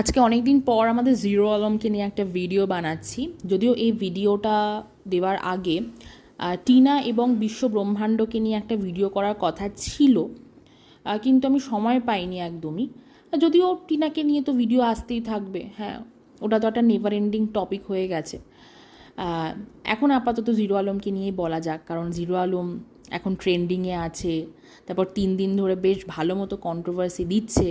আজকে অনেক দিন পর আমাদের জিরো আলমকে নিয়ে একটা ভিডিও বানাচ্ছি। যদিও এই ভিডিওটা দেওয়ার আগে টিনা এবং বিশ্ব ব্রহ্মাণ্ডকে নিয়ে একটা ভিডিও করার কথা ছিল কিন্তু আমি সময় পাইনি একদমই। যদিও টিনাকে নিয়ে তো ভিডিও আসতেই থাকবে হ্যাঁ ওটা তো একটা নেভার এন্ডিং টপিক হয়ে গেছে। এখন আপাতত জিরো আলমকে নিয়েই বলা যাক, কারণ জিরো আলম এখন ট্রেন্ডিংয়ে আছে, তারপর তিন দিন ধরে বেশ ভালো মতো কন্ট্রোভার্সি দিচ্ছে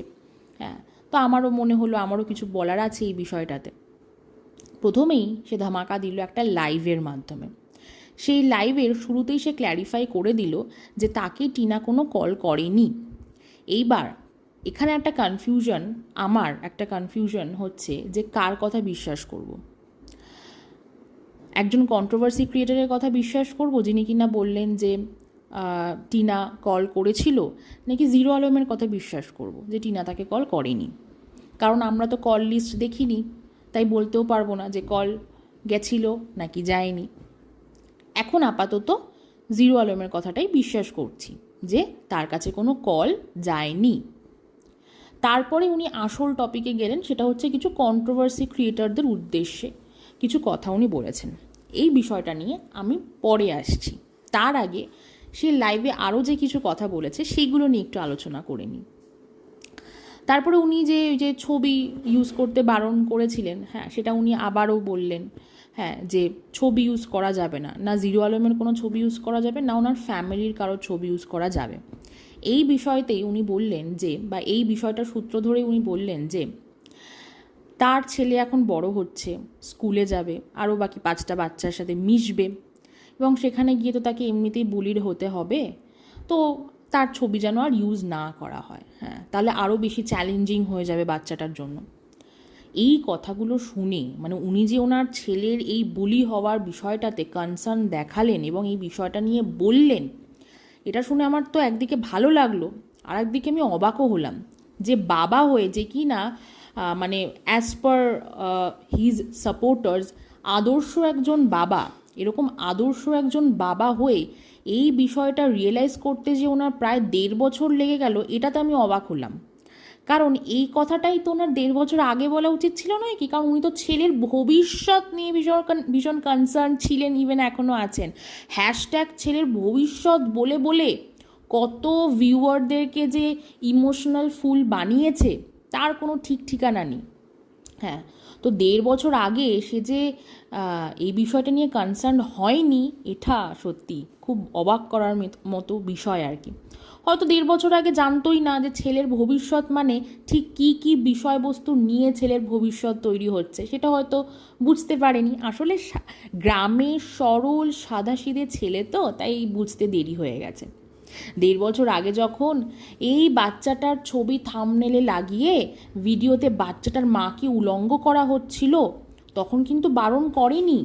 হ্যাঁ তো আমারও মনে হলো, আমারও কিছু বলার আছে এই বিষয়টাতে। প্রথমেই সে ধামাকা দিল একটা লাইভের মাধ্যমে। সেই লাইভের শুরুতেই সে ক্ল্যারিফাই করে দিল যে তাকে টিনা কোনো কল করেনি। এইবার এখানে একটা কনফিউশন আমার একটা কনফিউশন হচ্ছে যে কার কথা বিশ্বাস করব? একজন কন্ট্রোভার্সি ক্রিয়েটারের কথা বিশ্বাস করব, যিনি কিনা বললেন যে টিনা কল করেছিল, নাকি জিরো আলমের কথা বিশ্বাস করব যে টিনা তাকে কল করেনি। কারণ আমরা তো কল লিস্ট দেখিনি, তাই বলতেও পারব না যে কল গেছিল নাকি যায়নি। এখন আপাতত জিরো আলমের কথাটাই বিশ্বাস করছি যে তার কাছে কোনো কল যায়নি। তারপরে উনি আসল টপিকে গেলেন, সেটা হচ্ছে কিছু কন্ট্রোভার্সি ক্রিয়েটারদের উদ্দেশ্যে কিছু কথা উনি বলেছেন। এই বিষয়টা নিয়ে আমি পরে আসছি। তার আগে সে লাইভে আরও যে কিছু কথা বলেছে, সেইগুলো নিয়ে একটু আলোচনা করে নিই। তারপরে উনি যে, ওই যে ছবি ইউজ করতে বারণ করেছিলেন হ্যাঁ সেটা উনি আবারও বললেন হ্যাঁ যে ছবি ইউজ করা যাবে না। না জিরো আলমের কোনো ছবি ইউজ করা যাবে, না ওনার ফ্যামিলির কারও ছবি ইউজ করা যাবে। এই বিষয়তেই উনি বললেন যে, বা এই বিষয়টার সূত্র ধরেই উনি বললেন যে, তার ছেলে এখন বড় হচ্ছে, স্কুলে যাবে, আরও বাকি পাঁচটা বাচ্চার সাথে মিশবে। এবং সেখানে গিয়ে তো তাকে এমনিতেই বুলির হতে হবে। তো তার ছবি যেন আর ইউজ না করা হয়। হ্যাঁ তাহলে আরও বেশি চ্যালেঞ্জিং হয়ে যাবে বাচ্চাটার জন্য। এই কথাগুলো শুনে মানে উনি যে ওনার ছেলের এই বুলি হওয়ার বিষয়টাতে কনসার্ন দেখালেন এবং এই বিষয়টা নিয়ে বললেন, এটা শুনে আমার তো একদিকে ভালো লাগল আর একদিকে আমি অবাকও হলাম যে বাবা হয়ে যে কি না মানে অ্যাজ পার হিজ সাপোর্টার্স আদর্শ একজন বাবা এরকম আদর্শ একজন বাবা হয়ে এই বিষয়টা রিয়েলাইজ করতে যে ওনার প্রায় দেড় বছর লেগে গেল, এটাতে আমি অবাক হলাম। কারণ এই কথাটাই তো ওনার দেড় বছর আগে বলা উচিত ছিল নয় কি? কারণ উনি তো ছেলের ভবিষ্যৎ নিয়ে ভীষণ ভীষণ কনসার্ন ছিলেন ইভেন এখনও আছেন। হ্যাশট্যাগ ছেলের ভবিষ্যৎ বলে বলে কত ভিউয়ারদেরকে যে ইমোশনাল ফুল বানিয়েছে, তার কোনো ঠিক ঠিকানা নেই। হ্যাঁ তো দেড় বছর আগে সে যে এই বিষয়টা নিয়ে কনসার্ন হয়নি, এটা সত্যি খুব অবাক করার মতো বিষয় আর কি। হয়তো দেড় বছর আগে জানতোই না যে ছেলের ভবিষ্যৎ মানে ঠিক কী কী বিষয়বস্তু নিয়ে ছেলের ভবিষ্যৎ তৈরি হচ্ছে, সেটা হয়তো বুঝতে পারেনি। আসলে গ্রামে সরল, সাদাসিধে ছেলে তো, তাই বুঝতে দেরি হয়ে গেছে। দেড় বছর আগে যখন এই বাচ্চাটার ছবি থামনেলে লাগিয়ে, ভিডিওতে বাচ্চাটার মাকে উলঙ্গ করা হচ্ছিল তখন কিন্তু বারণ করেনি।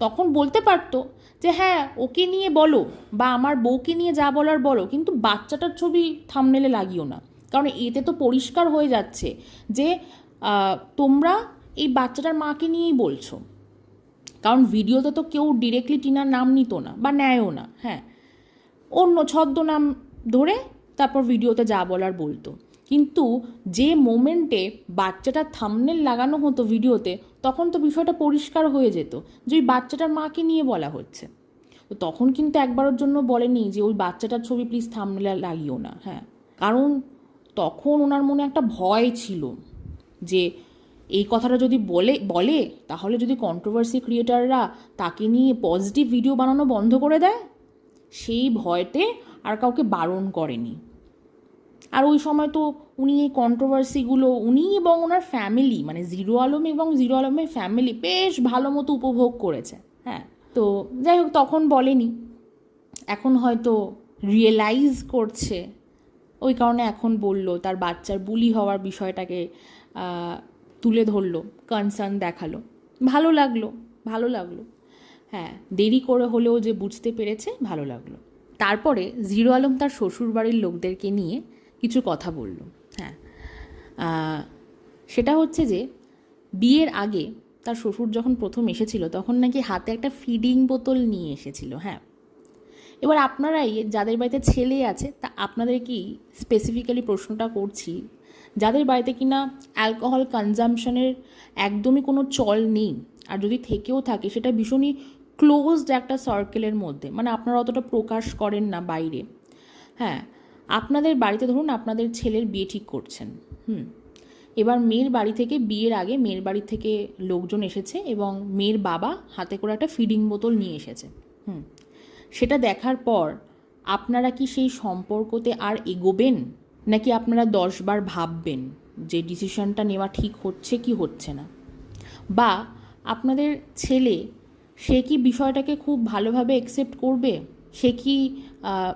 তখন বলতে পারতো যে হ্যাঁ ওকে নিয়ে বলো বা আমার বউকে নিয়ে যা বলার বলো, কিন্তু বাচ্চাটার ছবি থামনেলে লাগিও না। কারণ এতে তো পরিষ্কার হয়ে যাচ্ছে যে তোমরা এই বাচ্চাটার মাকে নিয়েই বলছো। কারণ ভিডিওতে তো কেউ ডিরেক্টলি টিনার নাম নিত না বা নেয়ও না হ্যাঁ। অন্য ছদ্মনাম ধরে তারপর ভিডিওতে যা বলার বলতো। কিন্তু যে মোমেন্টে বাচ্চাটা থামনেল লাগানো হতো ভিডিওতে, তখন তো বিষয়টা পরিষ্কার হয়ে যেত যে ওই বাচ্চাটার মাকে নিয়ে বলা হচ্ছে। তো তখন কিন্তু একবারের জন্য বলেনি যে ওই বাচ্চাটার ছবি প্লিজ থামনেলে লাগিও না হ্যাঁ। কারণ তখন ওনার মনে একটা ভয় ছিল যে এই কথাটা যদি বলে বলে, তাহলে যদি কন্ট্রোভার্সি ক্রিয়েটাররা তাকে নিয়ে পজিটিভ ভিডিও বানানো বন্ধ করে দেয়, সেই ভয়তে আর কাউকে বারণ করেনি। আর ওই সময় তো উনি এই কন্ট্রোভার্সিগুলো উনি এবং ওনার ফ্যামিলি মানে জিরো আলম এবং জিরো আলমের ফ্যামিলি বেশ ভালো মতো উপভোগ করেছে হ্যাঁ। তো যাই হোক, তখন বলেনি। এখন হয়তো রিয়েলাইজ করছে। ওই কারণে এখন বলল, তার বাচ্চার বুলি হওয়ার বিষয়টাকে তুলে ধরলো কনসার্ন দেখাল। ভালো লাগল ভালো লাগল। হ্যাঁ দেরি করে হলেও যে বুঝতে পেরেছে, ভালো লাগল। তারপরে জিরো আলম তার শ্বশুরবাড়ির লোকদেরকে নিয়ে কিছু কথা বলল হ্যাঁ। সেটা হচ্ছে যে, বিয়ের আগে তার শ্বশুর যখন প্রথম এসেছিল, তখন নাকি হাতে একটা ফিডিং বোতল নিয়ে এসেছিল হ্যাঁ। এবার আপনারাই, যাদের বাড়িতে ছেলে আছে, তা আপনাদের কি স্পেসিফিক্যালি প্রশ্নটা করছি, যাদের বাড়িতে কিনা অ্যালকোহল কনজামশনের একদমই কোনো চল নেই, আর যদি থেকেও থাকে, সেটা ভীষণই ক্লোজড একটা সার্কেলের মধ্যে মানে আপনারা অতটা প্রকাশ করেন না বাইরে হ্যাঁ। আপনাদের বাড়িতে ধরুন আপনাদের ছেলের বিয়ে ঠিক করছেন, হুম। এবার মেয়ের বাড়ি থেকে বিয়ের আগে মেয়ের বাড়ি থেকে লোকজন এসেছে এবং মেয়ের বাবা হাতে করে একটা ফিডিং বোতল নিয়ে এসেছে, হুম। সেটা দেখার পর আপনারা কি সেই সম্পর্কতে আর এগোবেন, নাকি আপনারা দশবার ভাববেন যে ডিসিশনটা নেওয়া ঠিক হচ্ছে কি হচ্ছে না? বা আপনাদের ছেলে সে কি বিষয়টাকে খুব ভালোভাবে অ্যাকসেপ্ট করবে? সে কি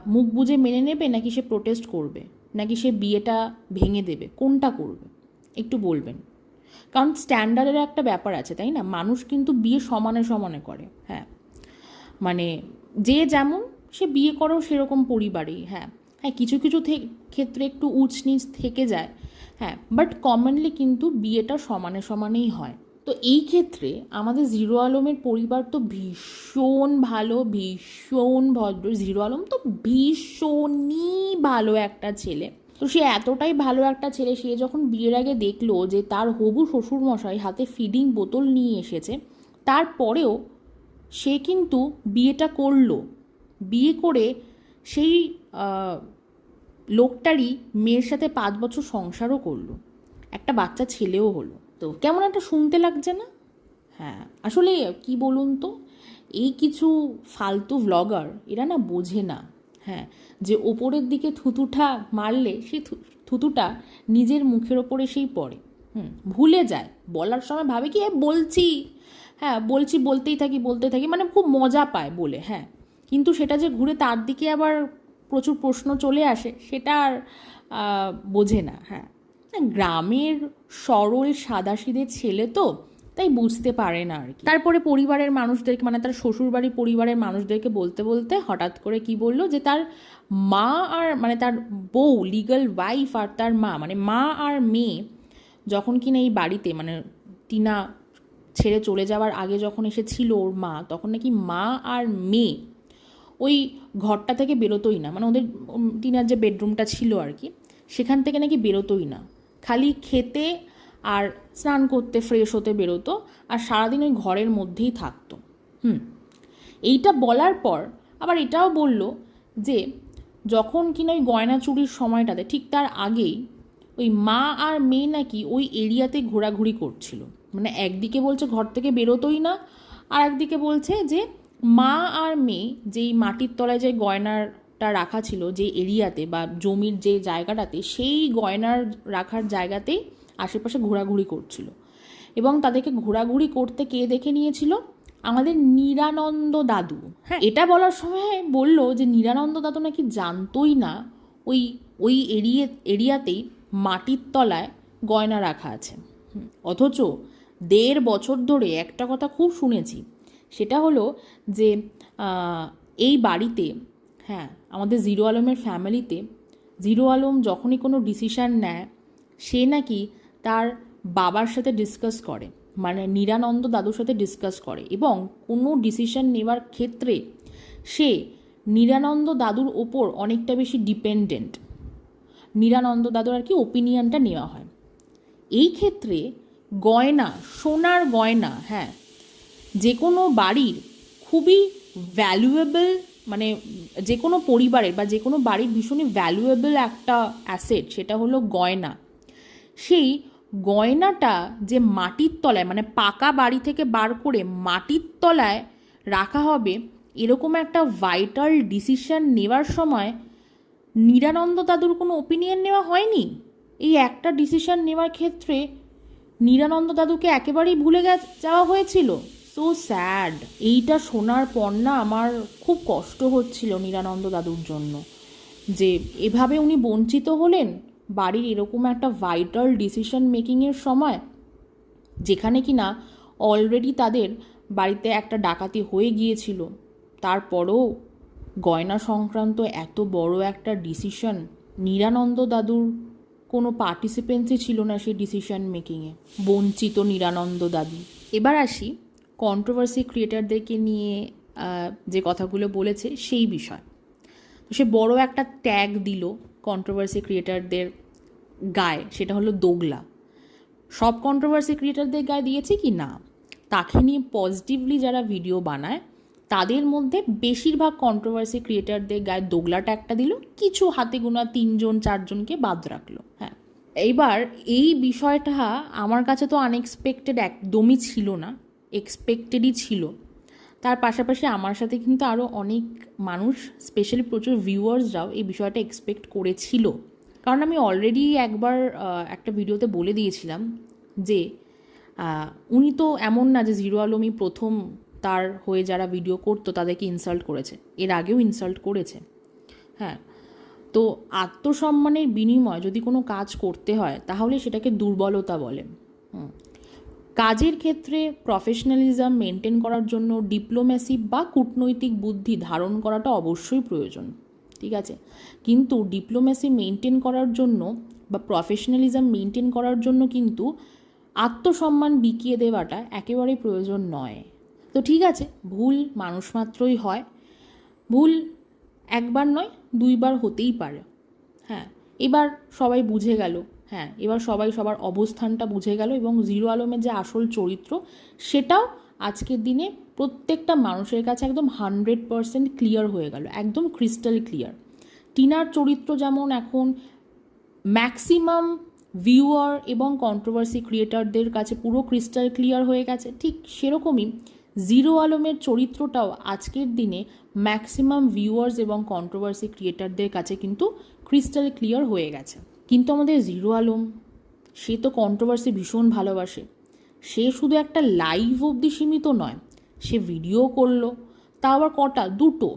মুখ বুজে মেনে নেবে নাকি সে প্রোটেস্ট করবে? নাকি সে বিয়েটা ভেঙে দেবে? কোনটা করবে? একটু বলবেন। কারণ স্ট্যান্ডার্ডের একটা ব্যাপার আছে, তাই না? মানুষ কিন্তু বিয়ে সমানে সমানে করে হ্যাঁ। মানে যে যেমন, সে বিয়ে করেও সেরকম পরিবারেই হ্যাঁ। হ্যাঁ কিছু কিছু ক্ষেত্রে একটু উঁচ নিচ থেকে যায় হ্যাঁ। বাট কমনলি কিন্তু বিয়েটা সমানে সমানেই হয়। তো এই ক্ষেত্রে আমাদের জিরো আলমের পরিবার তো ভীষণ ভালো, ভীষণ ভদ্র। জিরো আলম তো ভীষণই ভালো একটা ছেলে। তো সে এতটাই ভালো একটা ছেলে, সে যখন বিয়ের আগে দেখল যে তার হবু শ্বশুরমশাই হাতে ফিডিং বোতল নিয়ে এসেছে, তারপরেও সে কিন্তু বিয়েটা করল। বিয়ে করে সেই লোকটারই মেয়ের সাথে পাঁচ বছর সংসারও করল। একটা বাচ্চা ছেলেও হলো। তো কেমন একটা শুনতে লাগছে না? হ্যাঁ আসলে কি বলুন তো, এই কিছু ফালতু ভ্লগার এরা না বোঝে না হ্যাঁ যে ওপরের দিকে থুতুটা মারলে সেই থুতুটা নিজের মুখের ওপরে সেই পড়ে, হুম, ভুলে যায়, বলার সময় ভাবে কি এ বলছি হ্যাঁ বলছি, বলতেই থাকি বলতেই থাকি মানে খুব মজা পায় বলে হ্যাঁ কিন্তু সেটা যে ঘুরে তার দিকে আবার প্রচুর প্রশ্ন চলে আসে, সেটা আর বোঝে না হ্যাঁ। গ্রামের সরল সাদাসিধে ছেলে তো, তাই বুঝতে পারে না আর কি। তারপরে পরিবারের মানুষদেরকে মানে তার শ্বশুরবাড়ির পরিবারের মানুষদেরকে বলতে বলতে হঠাৎ করে কি বলল যে তার মা আর মানে তার বউ লিগাল ওয়াইফ আর তার মা মানে মা আর মেয়ে যখন কিনা এই বাড়িতে মানে টিনা ছেড়ে চলে যাওয়ার আগে যখন এসেছিল ওর মা, তখন নাকি মা আর মেয়ে ওই ঘরটা থেকে বেরোতোই না। মানে ওদের টিনার যে বেডরুমটা ছিল আর কি, সেখান থেকে নাকি বেরোতোই না। খালি খেতে আর স্নান করতে ফ্রেশ হতে বেরোতো আর সারাদিন ওই ঘরের মধ্যেই থাকতো। হুম। এইটা বলার পর আবার এটাও বলল যে, যখন কিনা ওই গয়না চুরির সময়টাতে ঠিক তার আগেই ওই মা আর মেয়ে নাকি ওই এরিয়াতে ঘোরাঘুরি করছিল। মানে একদিকে বলছে ঘর থেকে বেরোতোই না আর একদিকে বলছে যে, মা আর মেয়ে যেই মাটির তলায় যে গয়নাটা রাখা ছিল যে এরিয়াতে বা জমির যে জায়গাটাতে সেই গয়নার রাখার জায়গাতেই আশেপাশে ঘোরাঘুরি করছিল। এবং তাদেরকে ঘোরাঘুরি করতে কে দেখে নিয়েছিল? আমাদের নিরানন্দ দাদু। হ্যাঁ। এটা বলার সময় বলল যে নিরানন্দ দাদু নাকি জানতোই না ওই ওই এরিয়া এরিয়াতেই মাটির তলায় গয়না রাখা আছে। অথচ দেড় বছর ধরে একটা কথা খুব শুনেছি। সেটা হলো যে এই বাড়িতে হ্যাঁ আমাদের জিরো আলমের ফ্যামিলিতে জিরো আলম যখনই কোনো ডিসিশান নেয়, সে নাকি তার বাবার সাথে ডিসকাস করে মানে নিরানন্দ দাদুর সাথে ডিসকাস করে এবং কোনো ডিসিশন নেওয়ার ক্ষেত্রে সে নিরানন্দ দাদুর ওপর অনেকটা বেশি ডিপেন্ডেন্ট নিরানন্দ দাদুর আর কি ওপিনিয়নটা নেওয়া হয়। এই ক্ষেত্রে গয়না, সোনার গয়না হ্যাঁ যে কোনো বাড়ির খুবই ভ্যালুয়েবল মানে যে কোনো পরিবারের বা যে কোনো বাড়ির ভীষণই ভ্যালুয়েবল একটা অ্যাসেট সেটা হলো গয়না। সেই গয়নাটা যে মাটির তলায় মানে পাকা বাড়ি থেকে বার করে মাটির তলায় রাখা হবে, এরকম একটা ভাইটাল ডিসিশন নেওয়ার সময় নিরানন্দ দাদুর কোনো ওপিনিয়ন নেওয়া হয়নি? এই একটা ডিসিশন নেওয়ার ক্ষেত্রে নিরানন্দ দাদুকে একেবারেই ভুলে যাওয়া হয়েছিল। সো স্যাড এইটা শোনার পর না আমার খুব কষ্ট হচ্ছিল নিরানন্দ দাদুর জন্য। যে এভাবে উনি বঞ্চিত হলেন, বাড়ির এরকম একটা ভাইটাল ডিসিশন মেকিংয়ের সময়, যেখানে কি না অলরেডি তাদের বাড়িতে একটা ডাকাতি হয়ে গিয়েছিল। তারপরও গয়না সংক্রান্ত এত বড় একটা ডিসিশন নিরানন্দ দাদুর কোনো পার্টিসিপেন্সই ছিল না সেই ডিসিশন মেকিংয়ে বঞ্চিত নিরানন্দ দাদু। এবার আসি কন্ট্রোভার্সি ক্রিয়েটারদেরকে নিয়ে যে কথাগুলো বলেছে, সেই বিষয়। তো সে বড় একটা ট্যাগ দিল কন্ট্রোভার্সি ক্রিয়েটারদের গায়ে, সেটা হলো দোগলা। সব কন্ট্রোভার্সি ক্রিয়েটারদের গায়ে দিয়েছে কি না? তাকে নিয়ে পজিটিভলি যারা ভিডিও বানায়, তাদের মধ্যে বেশিরভাগ কন্ট্রোভার্সি ক্রিয়েটারদের গায়ে দোগলাটা একটা দিল, কিছু হাতে গোনা তিনজন, চারজনকে বাদ রাখল হ্যাঁ। এইবার এই বিষয়টা আমার কাছে তো আনএক্সপেক্টেড একদমই ছিল না। এক্সপেক্টেডই ছিল। তার পাশাপাশি আমার সাথে কিন্তু আরও অনেক মানুষ স্পেশালি প্রচুর ভিউয়ার্সরাও এই বিষয়টা এক্সপেক্ট করেছিল। কারণ আমি অলরেডি একবার একটা ভিডিওতে বলে দিয়েছিলাম যে উনি তো এমন না যে জিরো আলমই প্রথম তার হয়ে যারা ভিডিও করতো তাদেরকে ইনসাল্ট করেছে। এর আগেও ইনসাল্ট করেছে। হ্যাঁ তো আত্মসম্মানের বিনিময়ে যদি কোনো কাজ করতে হয়, তাহলে সেটাকে দুর্বলতা বলে। কাজের ক্ষেত্রে প্রফেশনালিজম মেনটেন করার জন্য ডিপ্লোম্যাসি বা কূটনৈতিক বুদ্ধি ধারণ করাটা অবশ্যই প্রয়োজন, ঠিক আছে? কিন্তু ডিপ্লোম্যাসি মেনটেন করার জন্য বা প্রফেশনালিজম মেনটেন করার জন্য কিন্তু আত্মসম্মান বিকিয়ে দেওয়াটা একেবারে প্রয়োজন নয়। তো ঠিক আছে, ভুল মানুষ মাত্রই হয়, ভুল একবার নয়, দুইবার হতেই পারে। হ্যাঁ এবার সবাই বুঝে গেল হ্যাঁ এবার সবাই সবার অবস্থানটা বুঝে গেল এবং জিরো আলমের যে আসল চরিত্র, সেটাও আজকের দিনে প্রত্যেকটা মানুষের কাছে একদম হান্ড্রেড পারসেন্ট ক্লিয়ার হয়ে গেল, একদম ক্রিস্টাল ক্লিয়ার টিনার চরিত্র যেমন এখন ম্যাক্সিমাম ভিউয়ার এবং কন্ট্রোভার্সি ক্রিয়েটারদের কাছে পুরো ক্রিস্টাল ক্লিয়ার হয়ে গেছে, ঠিক সেরকমই জিরো আলমের চরিত্রটাও আজকের দিনে ম্যাক্সিমাম ভিউয়ার্স এবং কন্ট্রোভার্সি ক্রিয়েটারদের কাছে কিন্তু ক্রিস্টাল ক্লিয়ার হয়ে গেছে। কিন্তু আমাদের জিরো আলম, সে তো কন্ট্রোভার্সি ভীষণ ভালোবাসে। সে শুধু একটা লাইভ অবধি সীমিত নয়, সে ভিডিও করল। তা আবার কটা? দুটো।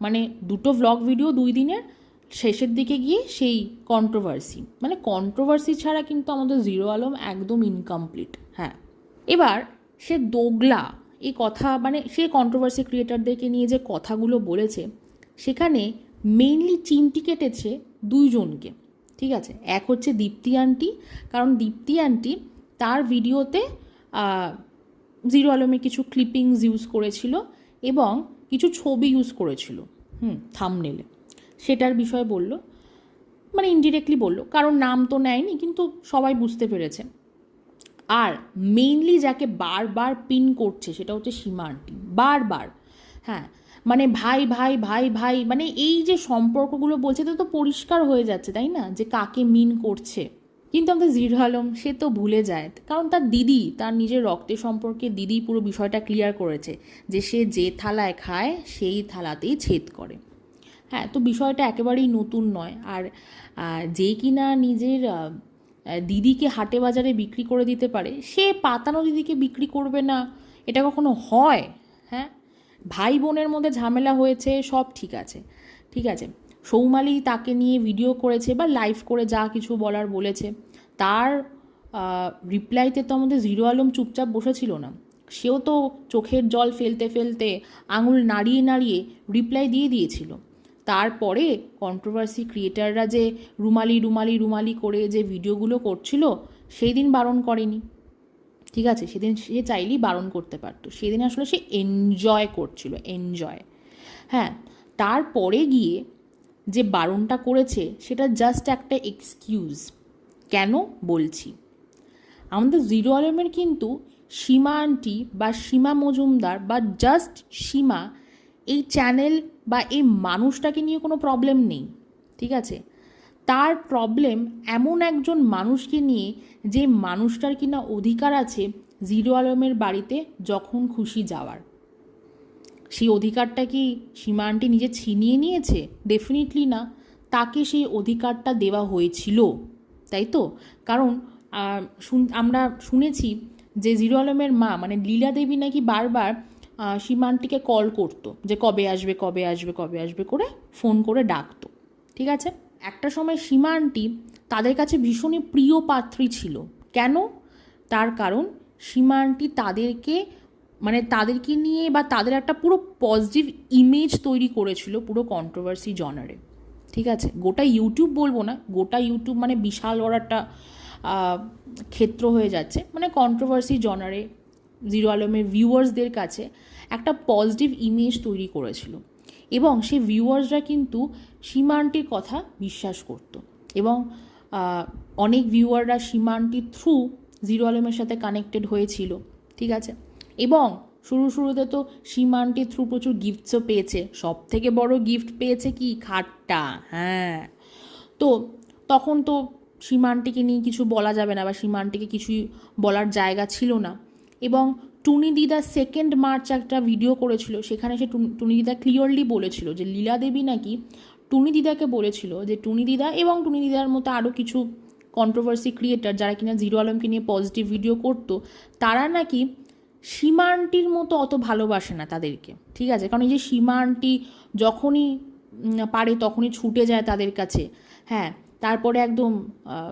মানে দুটো ভ্লগ ভিডিও দুই দিনের, শেষের দিকে গিয়ে সেই কন্ট্রোভার্সি মানে কন্ট্রোভার্সি ছাড়া কিন্তু আমাদের জিরো আলম একদম ইনকমপ্লিট হ্যাঁ। এবার সে দোগলা এই কথা মানে সে কন্ট্রোভার্সি ক্রিয়েটারদেরকে নিয়ে যে কথাগুলো বলেছে, সেখানে মেইনলি চিমটি কেটেছে দুইজনকে। ঠিক আছে? এক হচ্ছে দীপ্তি আন্টি কারণ দীপ্তি আন্টি তার ভিডিওতে জিরো আলমে কিছু ক্লিপিংস ইউজ করেছিল এবং কিছু ছবি ইউজ করেছিল, হুম থামনেলে সেটার বিষয়ে বলল মানে ইনডিরেক্টলি বলল, কারণ নাম তো নেয়নি, কিন্তু সবাই বুঝতে পেরেছে। আর মেইনলি যাকে বারবার পিন করছে, সেটা হচ্ছে সীমা আন্টি বারবার হ্যাঁ মানে ভাই ভাই ভাই ভাই মানে এই যে সম্পর্কগুলো বলছে তো তো পরিষ্কার হয়ে যাচ্ছে, তাই না? যে কাকে মিন করছে। কিন্তু আমাদের জির আলম, সে তো ভুলে যায়। কারণ তার দিদি, তার নিজের রক্তের সম্পর্কে দিদি পুরো বিষয়টা ক্লিয়ার করেছে যে সে যে থালায় খায়, সেই থালাতেই ছেদ করে। হ্যাঁ তো বিষয়টা একেবারেই নতুন নয়। আর যে কিনা নিজের দিদিকে হাটে বাজারে বিক্রি করে দিতে পারে, সে পাতানো দিদিকে বিক্রি করবে না, এটা কখনো হয়? হ্যাঁ? ভাই বোনের মধ্যে ঝামেলা হয়েছে, সব ঠিক আছে। ঠিক আছে, সৌমালি তাকে নিয়ে ভিডিও করেছে বা লাইভ করে যা কিছু বলার বলেছে। তার রিপ্লাইতে তো আমাদের জিরো আলম চুপচাপ বসেছিল না। সেও তো চোখের জল ফেলতে ফেলতে আঙুল নাড়িয়ে নাড়িয়ে রিপ্লাই দিয়ে দিয়েছিল। তারপরে কন্ট্রোভার্সি ক্রিয়েটাররা যে রুমালি রুমালি রুমালি করে যে ভিডিওগুলো করছিল, সেই দিন বারণ করেনি। ঠিক আছে? সেদিন সে চাইলেই বারণ করতে পারতো। সেদিন আসলে সে এনজয় করছিল এনজয় হ্যাঁ তারপরে গিয়ে যে বারণটা করেছে, সেটা জাস্ট একটা এক্সকিউজ কেন? বলছি। আমাদের জিরো আলমের কিন্তু সীমা আন্টি বা সীমা মজুমদার বা জাস্ট সীমা এই চ্যানেল বা এই মানুষটাকে নিয়ে কোনো প্রবলেম নেই। ঠিক আছে? তার প্রবলেম এমন একজন মানুষকে নিয়ে যে মানুষটার কিনা অধিকার আছে জিরো আলমের বাড়িতে যখন খুশি যাওয়ার। সেই অধিকারটা কি সীমা আন্টি নিজে ছিনিয়ে নিয়েছে? ডেফিনেটলি না। তাকে সেই অধিকারটা দেওয়া হয়েছিল। তাই তো? কারণ আমরা শুনেছি যে জিরো আলমের মা মানে লীলা দেবী নাকি বারবার আহ, সীমা আন্টিকে কল করতো যে কবে আসবে কবে আসবে কবে আসবে করে ফোন করে ডাকতো। ঠিক আছে? একটা সময় সীমা আন্টি তাদের কাছে ভীষণই প্রিয় পাত্রী ছিল। কেন? তার কারণ সীমা আন্টি তাদেরকে মানে তাদেরকে নিয়ে বা তাদের একটা পুরো পজিটিভ ইমেজ তৈরি করেছিল পুরো কন্ট্রোভার্সি জনারে ঠিক আছে? গোটা ইউটিউব বলব না, গোটা ইউটিউব মানে বিশাল বড় একটা ক্ষেত্র হয়ে যাচ্ছে। মানে কন্ট্রোভার্সি জনারে জিরো আলমের ভিউয়ার্সদের কাছে একটা পজিটিভ ইমেজ তৈরি করেছিল। এবং সেই ভিউয়ার্সরা কিন্তু সীমান্টির কথা বিশ্বাস করত। এবং অনেক ভিউয়াররা সীমান্তির থ্রু জিরো আলমের সাথে কানেক্টেড হয়েছিল, ঠিক আছে? এবং শুরু শুরুতে তো সীমান্তির থ্রু প্রচুর গিফটসও পেয়েছে। সব থেকে বড় গিফট পেয়েছে কি? খাটটা হ্যাঁ। তো তখন তো সীমান্তিকে নিয়ে কিছু বলা যাবে না বা সীমান্তিকে কিছুই বলার জায়গা ছিল না। এবং টুনি দিদা সেকেন্ড মার্চ একটা ভিডিও করেছিল, সেখানে সে টুন- দিদা ক্লিয়ারলি বলেছিল যে লীলা দেবী নাকি টুনি দিদাকে বলেছিল যে টুনি দিদা এবং টুনি দিদার মতো আরও কিছু কন্ট্রোভার্সি ক্রিয়েটার যারা কিনা জিরো আলমকে নিয়ে পজিটিভ ভিডিও করতো, তারা নাকি সীমা আন্টির মতো অত ভালোবাসে না তাদেরকে, ঠিক আছে? কারণ এই যে সীমা আন্টি যখনই পারে তখনই ছুটে যায় তাদের কাছে। হ্যাঁ তারপরে একদম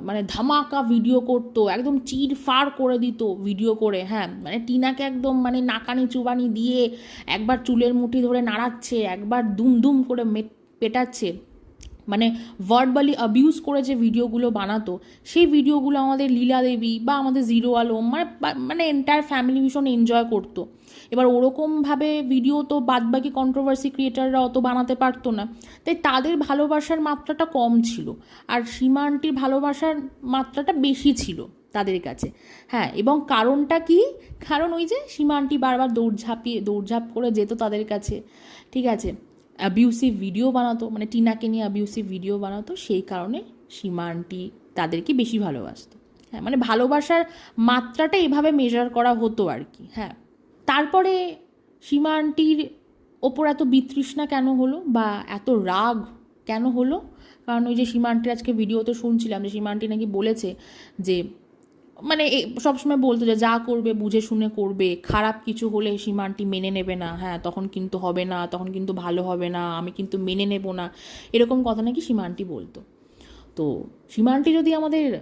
মানে ধামাকা ভিডিও করতো, একদম চির ফার করে দিত ভিডিও করে হ্যাঁ। মানে টিনাকে একদম মানে নাকানি চুবানি দিয়ে একবার চুলের মুঠি ধরে নাড়াচ্ছে, একবার দুম দুম করে পেটাচ্ছে। মানে ভার্বালি অ্যাবিউজ করে যে ভিডিওগুলো বানাতো, সেই ভিডিওগুলো আমাদের লীলা দেবী বা আমাদের জিরো আলম মানে মানে এন্টায়ার ফ্যামিলি ভীষণ এনজয় করতো। এবার ওরকমভাবে ভিডিও তো বাদবাকি কন্ট্রোভার্সি ক্রিয়েটাররা অত বানাতে পারতো না। তাই তাদের ভালোবাসার মাত্রাটা কম ছিল আর সীমা আন্টির ভালোবাসার মাত্রাটা বেশি ছিল তাদের কাছে। হ্যাঁ এবং কারণটা কি? কারণ ওই যে সীমা আন্টি বারবার দৌড়ঝাঁপিয়ে দৌড়ঝাঁপ করে যেত তাদের কাছে। ঠিক আছে? অ্যাবিউসিভ ভিডিও বানাতো মানে টিনাকে নিয়ে অ্যাবিউসিভ ভিডিও বানাতো, সেই কারণে সীমা আন্টি তাদেরকে বেশি ভালোবাসতো। হ্যাঁ মানে ভালোবাসার মাত্রাটা এভাবে মেজার করা হতো আর কি। হ্যাঁ তারপরে সীমা আন্টির ওপর এত বিতৃষ্ণা কেন হলো বা এত রাগ কেন হলো? কারণ ওই যে সীমা আন্টির আজকে ভিডিওতে শুনছিলাম যে সীমা আন্টি নাকি বলেছে যে মানে সবসময় বলতো যে যা করবে, বুঝে শুনে করবে, খারাপ কিছু হলে সীমান্তি মেনে নেবে না। হ্যাঁ তখন কিন্তু হবে না, তখন কিন্তু ভালো হবে না, আমি কিন্তু মেনে নেব না। এরকম কথা নাকি সীমান্তি বলতো। তো সীমান্তি যদি আমাদের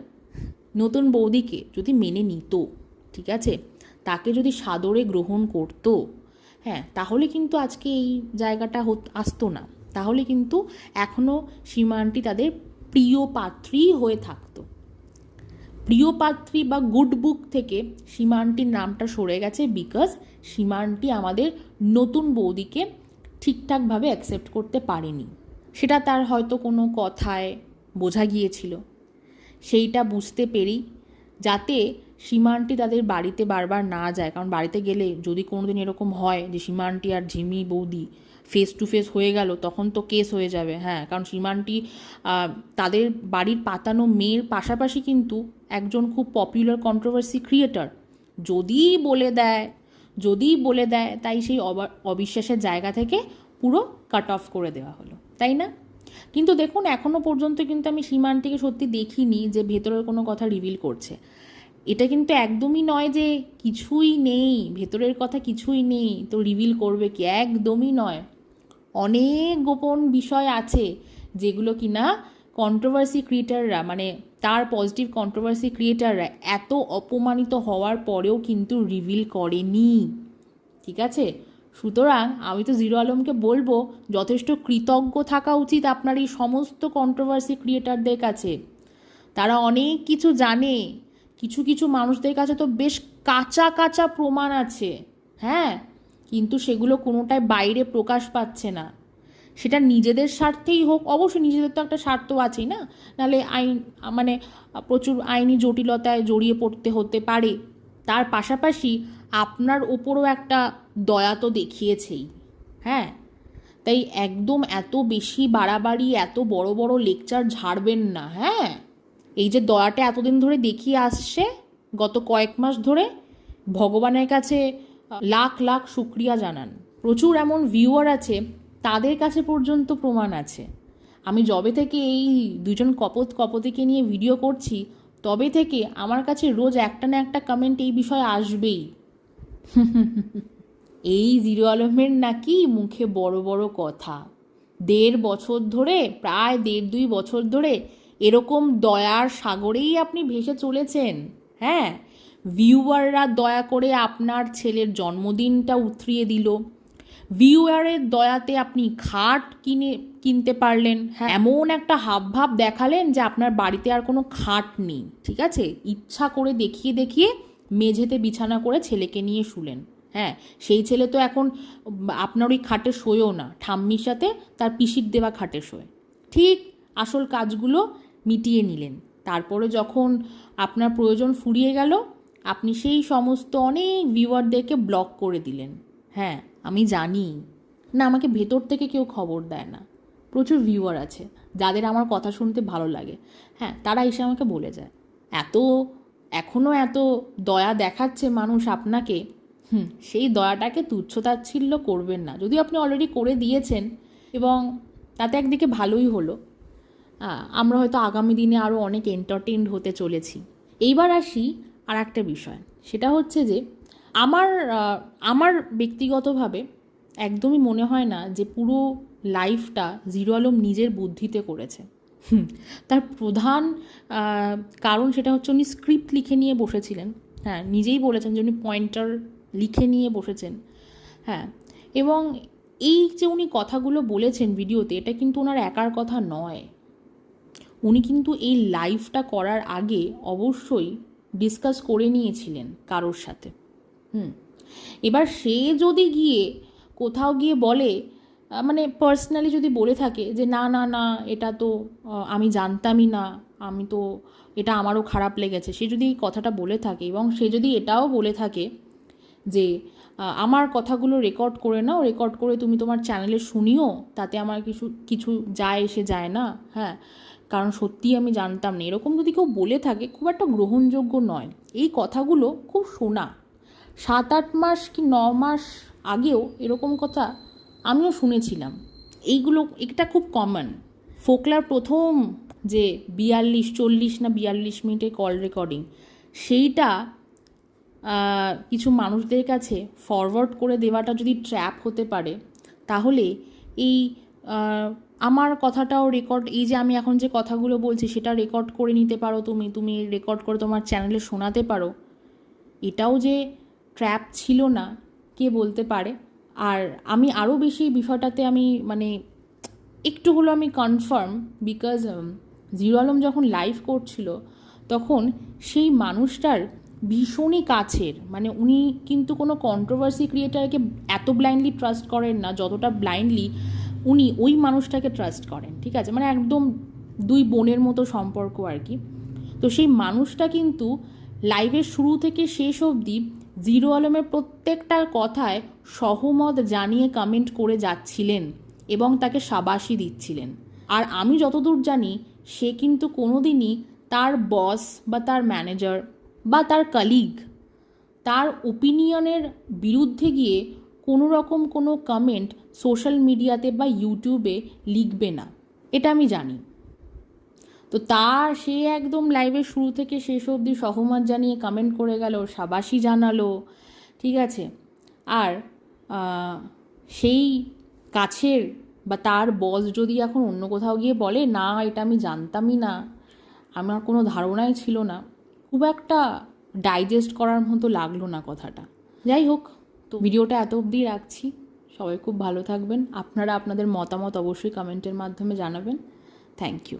নতুন বৌদিকে যদি মেনে নিত, ঠিক আছে? তাকে যদি সাদরে গ্রহণ করতো হ্যাঁ তাহলে কিন্তু আজকে এই জায়গাটা আসতো না। তাহলে কিন্তু এখনও সীমান্তি তাদের প্রিয় পাত্রী হয়ে থাকতো। প্রিয় পাত্রী বা গুড বুক থেকে সীমান্তির নামটা সরে গেছে বিকজ সীমান্তি আমাদের নতুন বৌদিকে ঠিকঠাকভাবে অ্যাকসেপ্ট করতে পারেনি। সেটা তার হয়তো কোনো কথায় বোঝা গিয়েছিল। সেইটা বুঝতে পেরেই যাতে সীমান্তি তাদের বাড়িতে বারবার না যায়। কারণ বাড়িতে গেলে যদি কোনোদিন এরকম হয় যে সীমান্তি আর ঝিমি বৌদি ফেস টু ফেস হয়ে গেল তখন তো কেস হয়ে যাবে। হ্যাঁ কারণ সীমান্তি আহ, তাদের বাড়ির পাতানো মেয়ের পাশাপাশি কিন্তু একজন খুব পপুলার কন্ট্রোভার্সি ক্রিয়েটার যদি বলে দেয় যদি বলে দেয় তাই সেই অবা- অবিশ্বাসের জায়গা থেকে পুরো কাট অফ করে দেওয়া হলো। তাই না? কিন্তু দেখুন এখনও পর্যন্ত কিন্তু আমি সীমান্তিকে সত্যি দেখিনি যে ভেতরের কোনো কথা রিভিল করছে। এটা কিন্তু একদমই নয় যে কিছুই নেই, ভেতরের কথা কিছুই নেই, তো রিভিল করবে কি? একদমই নয়। অনেক গোপন বিষয় আছে যেগুলো কিনা কন্ট্রোভার্সি ক্রিয়েটাররা মানে তার পজিটিভ কন্ট্রোভার্সি ক্রিয়েটাররা এত অপমানিত হওয়ার পরেও কিন্তু রিভিল করেনি। ঠিক আছে? সুতরাং আমি তো জিরো আলমকে বলব, যথেষ্ট কৃতজ্ঞ থাকা উচিত আপনার এই সমস্ত কন্ট্রোভার্সি ক্রিয়েটারদের কাছে। তারা অনেক কিছু জানে কিছু কিছু মানুষদের কাছে তো বেশ কাঁচা কাঁচা প্রমাণ আছে। হ্যাঁ কিন্তু সেগুলো কোনোটাই বাইরে প্রকাশ পাচ্ছে না। সেটা নিজেদের স্বার্থেই হোক, অবশ্যই নিজেদের তো একটা স্বার্থ আছেই না। নাহলে আইন মানে প্রচুর আইনি জটিলতায় জড়িয়ে পড়তে হতে পারে। তার পাশাপাশি আপনার ওপরও একটা দয়া তো দেখিয়েছেই। হ্যাঁ তাই একদম এত বেশি বাড়াবাড়ি, এত বড় বড় লেকচার ঝাড়বেন না। হ্যাঁ। এই যে দয়াটা এতদিন ধরে দেখিয়ে আসছে, গত কয়েক মাস ধরে ভগবানের কাছে লাখ লাখ শুক্রিয়া জানান। প্রচুর এমন ভিউয়ার আছে, তাদের কাছে পর্যন্ত প্রমাণ আছে। আমি যবে থেকে এই দুজন কপত কপতিকে নিয়ে ভিডিও করছি, তবে থেকে আমার কাছে রোজ একটা না একটা কমেন্ট এই বিষয়ে আসবেই। এই জিরো আলমের নাকি মুখে বড় বড় কথা। দেড় বছর ধরে, প্রায় দেড় দুই বছর ধরে এরকম দয়ার সাগরেই আপনি ভেসে চলেছেন হ্যাঁ? ভিউয়াররা দয়া করে আপনার ছেলের জন্মদিনটা উতরিয়ে দিল। ভিউয়ারের দয়াতে আপনি খাট কিনে কিনতে পারলেন। হ্যাঁ। এমন একটা হাবভাব দেখালেন যে আপনার বাড়িতে আর কোনো খাট নেই ঠিক আছে? ইচ্ছা করে দেখিয়ে দেখিয়ে মেঝেতে বিছানা করে ছেলেকে নিয়ে শুলেন হ্যাঁ? সেই ছেলে তো এখন আপনার ওই খাটে শোয়ও না। ঠাম্মির সাথে তার পিসির দেওয়া খাটে শোয়। ঠিক আসল কাজগুলো মিটিয়ে নিলেন। তারপরে যখন আপনার প্রয়োজন ফুরিয়ে গেল, আপনি সেই সমস্ত অনেক ভিউয়ারদেরকে ব্লক করে দিলেন। হ্যাঁ আমি জানি। না, আমাকে ভেতর থেকে কেউ খবর দেয় না। প্রচুর ভিউয়ার আছে, যাদের আমার কথা শুনতে ভালো লাগে। হ্যাঁ তারা এসে আমাকে বলে যায়। এত এখনও এত দয়া দেখাচ্ছে মানুষ আপনাকে? হুম, সেই দয়াটাকে তুচ্ছতাচ্ছিল্য করবেন না। যদি আপনি অলরেডি করে দিয়েছেন এবং তাতে একদিকে ভালোই হলো আমরা হয়তো আগামী দিনে আরও অনেক এন্টারটেইনড হতে চলেছি। এইবার আসি আর একটা বিষয়, সেটা হচ্ছে যে আমার আমার ব্যক্তিগতভাবে একদমই মনে হয় না যে পুরো লাইফটা জিরো আলম নিজের বুদ্ধিতে করেছে। তার প্রধান কারণ সেটা হচ্ছে উনি স্ক্রিপ্ট লিখে নিয়ে বসেছিলেন। হ্যাঁ নিজেই বলেছেন যে উনি পয়েন্টার লিখে নিয়ে বসেছেন। হ্যাঁ এবং এই যে উনি কথাগুলো বলেছেন ভিডিওতে এটা কিন্তু ওনার একার কথা নয়। উনি কিন্তু এই লাইভটা করার আগে অবশ্যই ডিসকাস করে নিয়েছিলেন কারোর সাথে। হুম। এবার সে যদি গিয়ে কোথাও গিয়ে বলে মানে পার্সোনালি যদি বলে থাকে যে, না না না, এটা তো আমি জানতামই না, আমি তো, এটা আমারও খারাপ লেগেছে। সে যদি এই কথাটা বলে থাকে এবং সে যদি এটাও বলে থাকে যে আমার কথাগুলো রেকর্ড করে নাও রেকর্ড করে তুমি তোমার চ্যানেলে শুনিও, তাতে আমার কিছু কিছু যায় এসে যায় না। হ্যাঁ। কারণ সত্যিই আমি জানতাম না। এরকম যদি কেউ বলে থাকে, খুব একটা গ্রহণযোগ্য নয়। এই কথাগুলো খুব শোনা। সাত, আট মাস কি ন মাস আগেও এরকম কথা আমিও শুনেছিলাম। এইগুলো এটা খুব কমন ফোকলার প্রথম যে বিয়াল্লিশ, চল্লিশ না বিয়াল্লিশ মিনিটের কল রেকর্ডিং সেইটা কিছু মানুষদের কাছে ফরওয়ার্ড করে দেওয়াটা যদি ট্র্যাপ হতে পারে, তাহলে এই আমার কথাটাও রেকর্ড এই যে আমি এখন যে কথাগুলো বলছি সেটা রেকর্ড করে নিতে পারো তুমি তুমি রেকর্ড করে তোমার চ্যানেলে শোনাতে পারো। এটাও যে ট্র্যাপ ছিল না, কে বলতে পারে? আর আমি আরও বেশি বিষয়টাতে আমি মানে একটু হলো আমি কনফার্ম বিকজ জিরো আলম যখন লাইভ করছিল, তখন সেই মানুষটার ভীষণই কাছের। মানে উনি কিন্তু কোনো কন্ট্রোভার্সি ক্রিয়েটারকে এত ব্লাইন্ডলি ট্রাস্ট করেন না, যতটা ব্লাইন্ডলি উনি ওই মানুষটাকে ট্রাস্ট করেন, ঠিক আছে? মানে একদম দুই বোনের মতো সম্পর্ক আর কি। তো সেই মানুষটা কিন্তু লাইভের শুরু থেকে শেষ অবধি জিরো আলমের প্রত্যেকটা কথায় সহমত জানিয়ে কমেন্ট করে যাচ্ছিলেন এবং তাকে সাবাসি দিচ্ছিলেন। আর আমি যতদূর জানি, সে কিন্তু কোনোদিনই তার বস বা তার ম্যানেজার বা তার কালিগ তার ওপিনিয়নের বিরুদ্ধে গিয়ে কোনো রকম কোনো কমেন্ট সোশ্যাল মিডিয়াতে বা ইউটিউবে লিখবে না। এটা আমি জানি। তো তার সে একদম লাইভের শুরু থেকে শেষ অবধি সহমত জানিয়ে কমেন্ট করে গেল সাবাসী জানালো, ঠিক আছে? আর সেই কাছের বা তার বস যদি এখন অন্য কোথাও গিয়ে বলে, না, এটা আমি জানতামই না, আমার কোনো ধারণাই ছিল না, খুব একটা ডাইজেস্ট করার মতো লাগল না কথাটা। যাই হোক তো ভিডিওটা এত অব্দি রাখছি। সবাই খুব ভালো থাকবেন। আপনারা আপনাদের মতামত অবশ্যই কমেন্টের মাধ্যমে জানাবেন। Thank you.